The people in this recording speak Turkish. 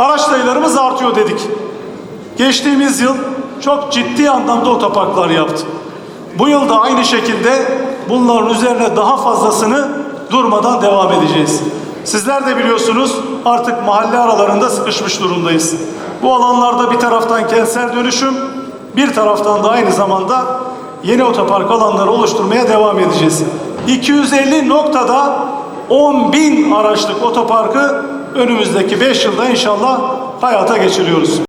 Araç sayılarımız artıyor dedik. Geçtiğimiz yıl çok ciddi anlamda otoparklar yaptı. Bu yıl da aynı şekilde bunların üzerine daha fazlasını durmadan devam edeceğiz. Sizler de biliyorsunuz artık mahalle aralarında sıkışmış durumdayız. Bu alanlarda bir taraftan kentsel dönüşüm, bir taraftan da aynı zamanda yeni otopark alanları oluşturmaya devam edeceğiz. 250 noktada 10 bin araçlık otoparkı önümüzdeki 5 yılda inşallah hayata geçiriyoruz.